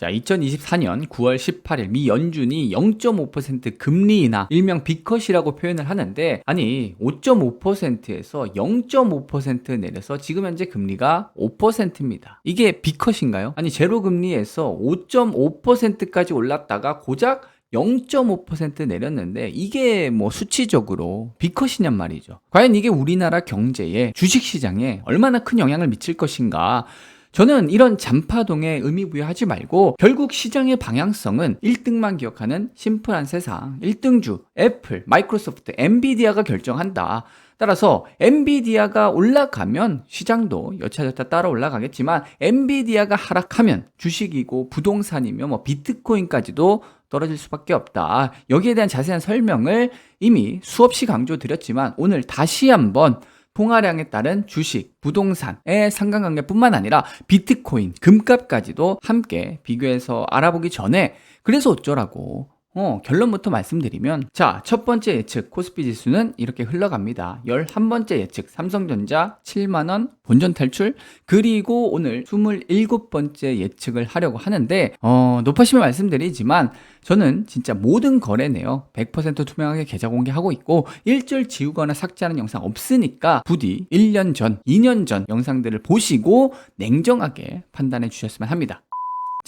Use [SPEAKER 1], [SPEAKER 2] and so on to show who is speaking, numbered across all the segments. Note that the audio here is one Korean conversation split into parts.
[SPEAKER 1] 자, 2024년 9월 18일 미 연준이 0.5% 금리 인하, 일명 비컷이라고 표현을 하는데 아니 5.5%에서 0.5% 내려서 지금 현재 금리가 5%입니다. 이게 비컷인가요? 아니 제로 금리에서 5.5%까지 올랐다가 고작 0.5% 내렸는데 이게 뭐 수치적으로 비컷이냔 말이죠. 과연 이게 우리나라 경제에 주식 시장에 얼마나 큰 영향을 미칠 것인가? 저는 이런 잔파동에 의미 부여하지 말고 결국 시장의 방향성은 1등만 기억하는 심플한 세상, 1등주 애플, 마이크로소프트, 엔비디아가 결정한다. 따라서 엔비디아가 올라가면 시장도 여차저차 따라 올라가겠지만 엔비디아가 하락하면 주식이고 부동산이며 뭐 비트코인까지도 떨어질 수밖에 없다. 여기에 대한 자세한 설명을 이미 수없이 강조드렸지만 오늘 다시 한번 통화량에 따른 주식, 부동산의 상관관계뿐만 아니라 비트코인, 금값까지도 함께 비교해서 알아보기 전에 그래서 어쩌라고 어, 결론부터 말씀드리면 자, 첫 번째 예측 코스피 지수는 이렇게 흘러갑니다. 11번째 예측 삼성전자 7만 원 본전 탈출 그리고 오늘 27번째 예측을 하려고 하는데 어, 높아시면 말씀드리지만 저는 진짜 모든 거래네요. 100% 투명하게 계좌 공개하고 있고 일절 지우거나 삭제하는 영상 없으니까 부디 1년 전, 2년 전 영상들을 보시고 냉정하게 판단해 주셨으면 합니다.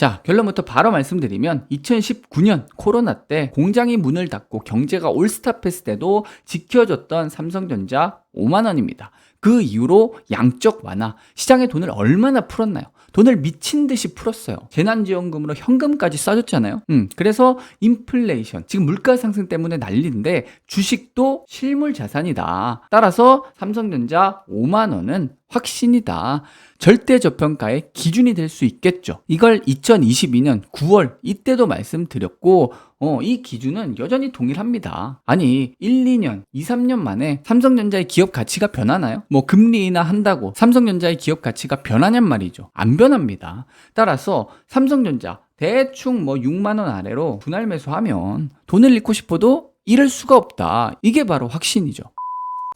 [SPEAKER 1] 자, 결론부터 바로 말씀드리면 2019년 코로나 때 공장이 문을 닫고 경제가 올스탑했을 때도 지켜줬던 삼성전자 5만 원입니다. 그 이후로 양적 완화, 시장에 돈을 얼마나 풀었나요? 돈을 미친 듯이 풀었어요. 재난지원금으로 현금까지 쏴줬잖아요. 음, 그래서 인플레이션, 지금 물가 상승 때문에 난리인데 주식도 실물 자산이다. 따라서 삼성전자 5만 원은 확신이다. 절대 저평가의 기준이 될 수 있겠죠. 이걸 2022년 9월 이때도 말씀드렸고 어, 이 기준은 여전히 동일합니다. 아니, 1, 2년, 2, 3년 만에 삼성전자의 기업 가치가 변하나요? 뭐 금리 인하 한다고 삼성전자의 기업 가치가 변하냔 말이죠. 안 변합니다. 따라서 삼성전자 대충 뭐 6만 원 아래로 분할 매수하면 돈을 잃고 싶어도 잃을 수가 없다. 이게 바로 확신이죠.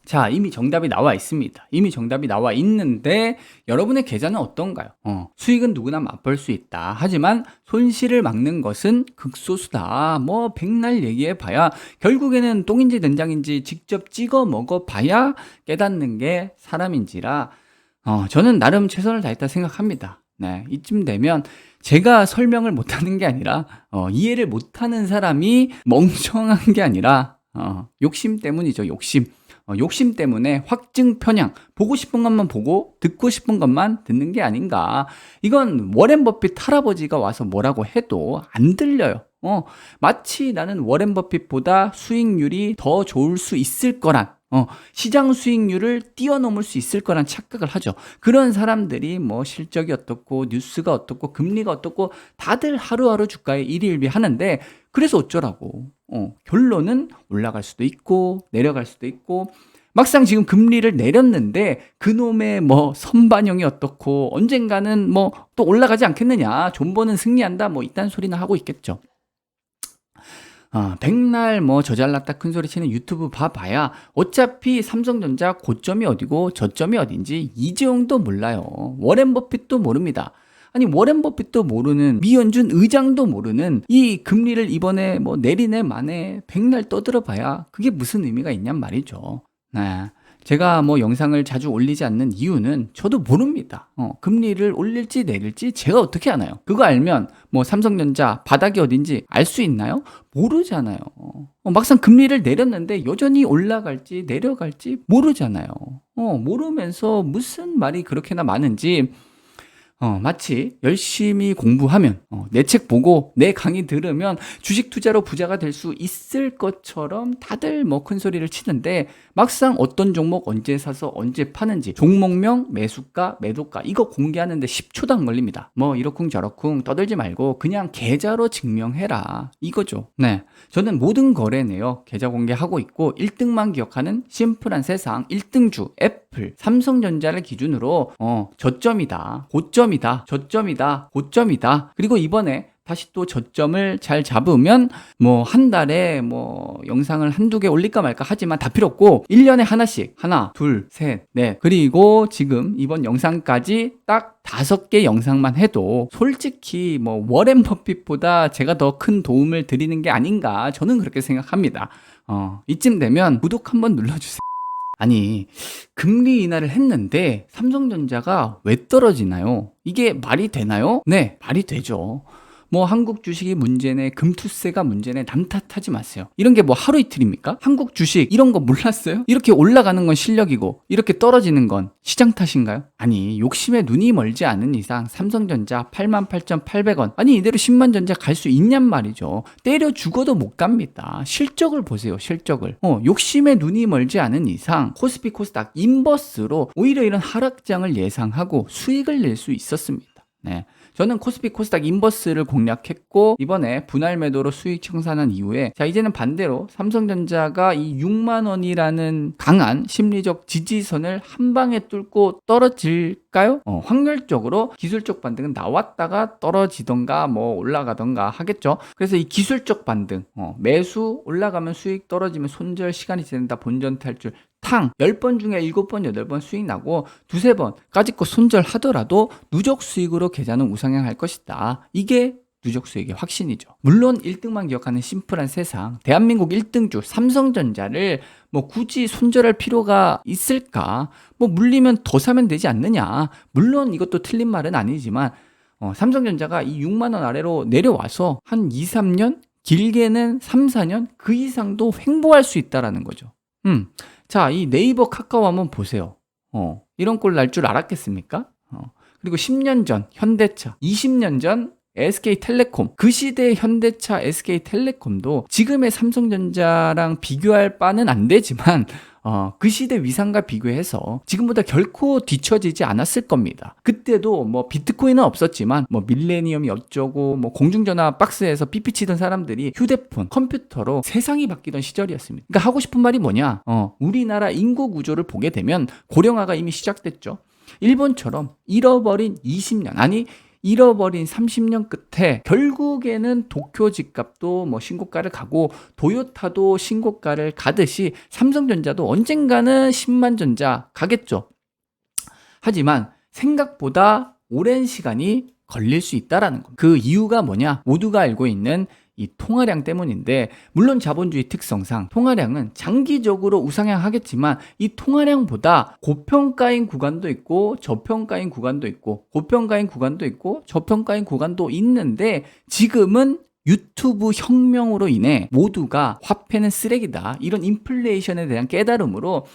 [SPEAKER 1] 자, 이미 정답이 나와 있습니다. 이미 정답이 나와 있는데 여러분의 계좌는 어떤가요? 어, 수익은 누구나 맛볼 수 있다. 하지만 손실을 막는 것은 극소수다. 뭐 백날 얘기해 봐야 결국에는 똥인지 된장인지 직접 찍어 먹어 봐야 깨닫는 게 사람인지라 어, 저는 나름 최선을 다했다 생각합니다. 네, 이쯤 되면 제가 설명을 못하는 게 아니라 어, 이해를 못하는 사람이 멍청한 게 아니라 어, 욕심 때문이죠. 욕심. 어, 욕심 때문에 확증 편향, 보고 싶은 것만 보고 듣고 싶은 것만 듣는 게 아닌가. 이건 워렌 버핏 할아버지가 와서 뭐라고 해도 안 들려요. 어, 마치 나는 워렌 버핏보다 수익률이 더 좋을 수 있을 거란 어, 시장 수익률을 뛰어넘을 수 있을 거란 착각을 하죠. 그런 사람들이 뭐 실적이 어떻고 뉴스가 어떻고 금리가 어떻고 다들 하루하루 주가에 일희일비 하는데 그래서 어쩌라고. 어, 결론은 올라갈 수도 있고 내려갈 수도 있고 막상 지금 금리를 내렸는데 그놈의 뭐 선반영이 어떻고 언젠가는 뭐 또 올라가지 않겠느냐. 존버는 승리한다. 뭐 이딴 소리나 하고 있겠죠. 어, 백날 뭐 저잘났다 큰 소리 치는 유튜브 봐봐야 어차피 삼성전자 고점이 어디고 저점이 어딘지 이재용도 몰라요. 워렌 버핏도 모릅니다. 아니 워렌 버핏도 모르는 미연준 의장도 모르는 이 금리를 이번에 뭐 내리네 마네 백날 떠들어봐야 그게 무슨 의미가 있냔 말이죠. 네. 제가 뭐 영상을 자주 올리지 않는 이유는 저도 모릅니다. 어, 금리를 올릴지 내릴지 제가 어떻게 아나요? 그거 알면 뭐 삼성전자 바닥이 어딘지 알 수 있나요? 모르잖아요. 어, 막상 금리를 내렸는데 여전히 올라갈지 내려갈지 모르잖아요. 어, 모르면서 무슨 말이 그렇게나 많은지 어, 마치 열심히 공부하면 어, 내 책 보고 내 강의 들으면 주식 투자로 부자가 될 수 있을 것처럼 다들 뭐 큰 소리를 치는데 막상 어떤 종목 언제 사서 언제 파는지 종목명, 매수가, 매도가 이거 공개하는데 10초도 안 걸립니다. 뭐 이러쿵 저러쿵 떠들지 말고 그냥 계좌로 증명해라 이거죠. 네, 저는 모든 거래네요. 계좌 공개하고 있고 1등만 기억하는 심플한 세상 1등주 애플, 삼성전자를 기준으로 어, 저점이다, 고점이다, 저점이다, 고점이다. 그리고 이번에 다시 또 저점을 잘 잡으면 뭐 한 달에 뭐 영상을 한두 개 올릴까 말까 하지만 다 필요 없고 1년에 하나씩 하나, 둘, 셋, 넷 그리고 지금 이번 영상까지 딱 다섯 개 영상만 해도 솔직히 뭐 워렌 버핏보다 제가 더 큰 도움을 드리는 게 아닌가 저는 그렇게 생각합니다. 어, 이쯤 되면 구독 한번 눌러주세요. 아니, 금리 인하를 했는데 삼성전자가 왜 떨어지나요? 이게 말이 되나요? 네, 말이 되죠. 뭐 한국 주식이 문제네, 금투세가 문제네, 남 탓하지 마세요. 이런 게 뭐 하루 이틀입니까? 한국 주식 이런 거 몰랐어요? 이렇게 올라가는 건 실력이고 이렇게 떨어지는 건 시장 탓인가요? 아니 욕심에 눈이 멀지 않은 이상 삼성전자 88,800원 아니 이대로 10만 전자 갈 수 있냔 말이죠. 때려 죽어도 못 갑니다. 실적을 보세요, 실적을. 어, 욕심에 눈이 멀지 않은 이상 코스피 코스닥 인버스로 오히려 이런 하락장을 예상하고 수익을 낼 수 있었습니다. 네. 저는 코스피 코스닥 인버스를 공략했고 이번에 분할 매도로 수익 청산한 이후에 자 이제는 반대로 삼성전자가 이 6만 원이라는 강한 심리적 지지선을 한 방에 뚫고 떨어질까요? 어, 확률적으로 기술적 반등은 나왔다가 떨어지던가 뭐 올라가던가 하겠죠. 그래서 이 기술적 반등 어, 매수 올라가면 수익 떨어지면 손절 시간이 지난다 본전 탈출 탕 10번 중에 7번, 8번 수익 나고 두세 번까지 거 손절하더라도 누적 수익으로 계좌는 우상향할 것이다. 이게 누적 수익의 확신이죠. 물론 1등만 기억하는 심플한 세상, 대한민국 1등주 삼성전자를 뭐 굳이 손절할 필요가 있을까? 뭐 물리면 더 사면 되지 않느냐? 물론 이것도 틀린 말은 아니지만 어, 삼성전자가 이 6만 원 아래로 내려와서 한 2, 3년, 길게는 3, 4년 그 이상도 횡보할 수 있다라는 거죠. 음. 자, 이 네이버 카카오 한번 보세요. 어, 이런 꼴 날 줄 알았겠습니까? 어, 그리고 10년 전 현대차, 20년 전 SK텔레콤, 그 시대의 현대차, SK텔레콤도 지금의 삼성전자랑 비교할 바는 안 되지만 어, 그 시대 위상과 비교해서 지금보다 결코 뒤처지지 않았을 겁니다. 그때도 뭐 비트코인은 없었지만 뭐 밀레니엄이 어쩌고 뭐 공중전화 박스에서 삐삐 치던 사람들이 휴대폰, 컴퓨터로 세상이 바뀌던 시절이었습니다. 그러니까 하고 싶은 말이 뭐냐? 어, 우리나라 인구 구조를 보게 되면 고령화가 이미 시작됐죠. 일본처럼 잃어버린 20년 아니 잃어버린 30년 끝에 결국에는 도쿄 집값도 뭐 신고가를 가고 도요타도 신고가를 가듯이 삼성전자도 언젠가는 10만 전자 가겠죠. 하지만 생각보다 오랜 시간이 걸릴 수 있다라는 겁니다. 그 이유가 뭐냐? 모두가 알고 있는 이 통화량 때문인데 물론 자본주의 특성상 통화량은 장기적으로 우상향 하겠지만 이 통화량보다 고평가인 구간도 있고 저평가인 구간도 있고 고평가인 구간도 있고 저평가인 구간도 있는데 지금은 유튜브 혁명으로 인해 모두가 화폐는 쓰레기다. 이런 인플레이션에 대한 깨달음으로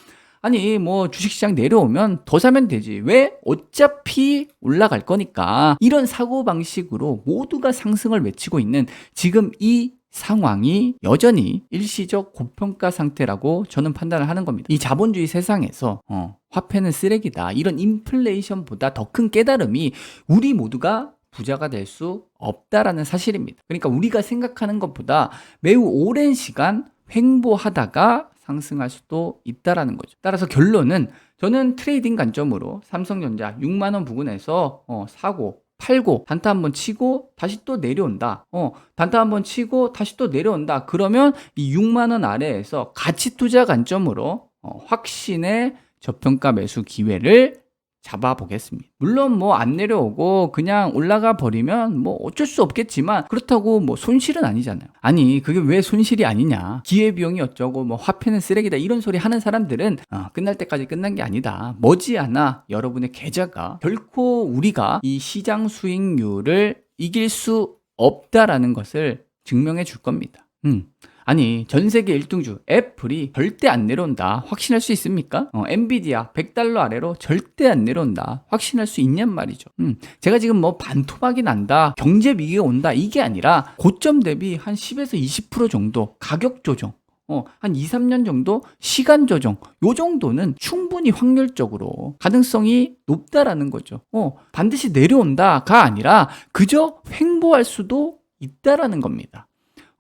[SPEAKER 1] 아니 뭐 주식시장 내려오면 더 사면 되지 왜 어차피 올라갈 거니까 이런 사고 방식으로 모두가 상승을 외치고 있는 지금 이 상황이 여전히 일시적 고평가 상태라고 저는 판단을 하는 겁니다. 이 자본주의 세상에서 어, 화폐는 쓰레기다 이런 인플레이션보다 더 큰 깨달음이 우리 모두가 부자가 될 수 없다라는 사실입니다. 그러니까 우리가 생각하는 것보다 매우 오랜 시간 횡보하다가 상승할 수도 있다라는 거죠. 따라서 결론은 저는 트레이딩 관점으로 삼성전자 6만 원 부근에서 어, 사고 팔고 단타 한번 치고 다시 또 내려온다. 어, 단타 한번 치고 다시 또 내려온다. 그러면 이 6만 원 아래에서 가치 투자 관점으로 어, 확신의 저평가 매수 기회를 잡아보겠습니다. 물론 뭐 안 내려오고 그냥 올라가 버리면 뭐 어쩔 수 없겠지만 그렇다고 뭐 손실은 아니잖아요. 아니 그게 왜 손실이 아니냐? 기회비용이 어쩌고 뭐 화폐는 쓰레기다 이런 소리 하는 사람들은 어, 끝날 때까지 끝난 게 아니다. 머지않아 여러분의 계좌가 결코 우리가 이 시장 수익률을 이길 수 없다라는 것을 증명해 줄 겁니다. 음. 아니 전 세계 1등주 애플이 절대 안 내려온다 확신할 수 있습니까? 어, 엔비디아 100달러 아래로 절대 안 내려온다 확신할 수 있냔 말이죠 음, 제가 지금 뭐 반토막이 난다 경제 위기가 온다 이게 아니라 고점 대비 한 10에서 20% 정도 가격 조정 어, 한 2, 3년 정도 시간 조정, 요 정도는 충분히 확률적으로 가능성이 높다라는 거죠. 어, 반드시 내려온다가 아니라 그저 횡보할 수도 있다라는 겁니다.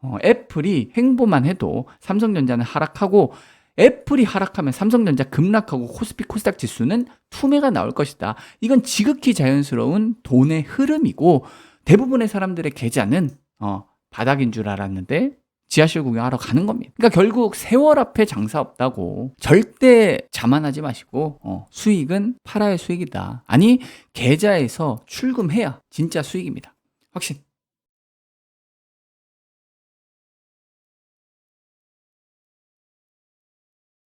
[SPEAKER 1] 어, 애플이 횡보만 해도 삼성전자는 하락하고 애플이 하락하면 삼성전자 급락하고 코스피 코스닥 지수는 투매가 나올 것이다. 이건 지극히 자연스러운 돈의 흐름이고 대부분의 사람들의 계좌는 어, 바닥인 줄 알았는데 지하실 구경하러 가는 겁니다. 그러니까 결국 세월 앞에 장사 없다고 절대 자만하지 마시고 어, 수익은 팔아야 수익이다. 아니 계좌에서 출금해야 진짜 수익입니다. 확신.